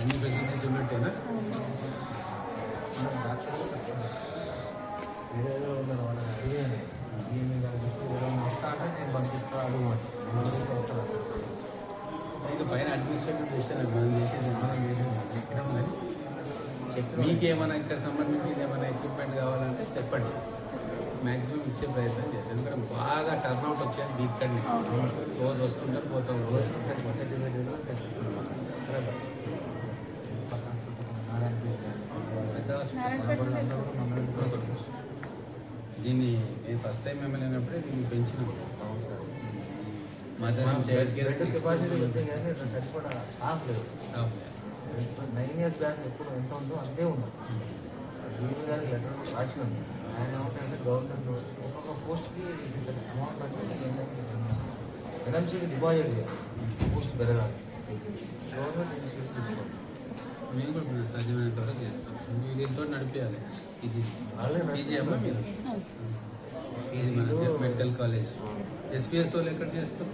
అన్ని ఫెసిలిటీస్ ఉన్నట్టేనా? వేరే ఏదో ఉన్నారు వాళ్ళని అడిగాను ఈమె గారు చెప్పి ఎవరైనా వస్తా అంటే నేను పంపిస్తా అడుగుమంట నేను పైన అడ్మినిస్ట్రేటివ్ చేశాను మనం చేసేది మనం చెప్పి. మీకేమైనా ఇక్కడ సంబంధించింది ఏమైనా ఎక్విప్మెంట్ కావాలంటే చెప్పండి. మ్యాక్సిమం ఇచ్చే ప్రయత్నం చేస్తాను ఎందుకంటే బాగా టర్న్అవుట్ వచ్చేది ఇక్కడనే. రోజు వస్తుంటారు పోతాం. రోజు వస్తుంటారు దీన్ని నేను ఫస్ట్ టైం ఎమ్మెల్యే అయినప్పుడే దీన్ని పెంచినాం. స్టాఫ్ నైన్ ఇయర్స్ బ్యాక్ ఎప్పుడు ఎంత ఉందో అంతే ఉంది. గారికి లెటర్ రాసి ఉంది ఆయన ఏమంటే గవర్నమెంట్ ఒక్కొక్క పోస్ట్కి అమౌంట్ ఎన్ఎంసీకి డిపాజిట్ పోస్ట్ పెరగాలి. గవర్నమెంట్ తీసుకోవాలి. మేము కూడా సాధ్యమైనంత వరకు చేస్తాం. దీంతో నడిపించాలి ఇది ఆల్రెడీ పీజీ అమ్మా మీరు ఇది మన మెడికల్ కాలేజ్ ఎస్పీఎస్ వాళ్ళు ఎక్కడ చేస్తారు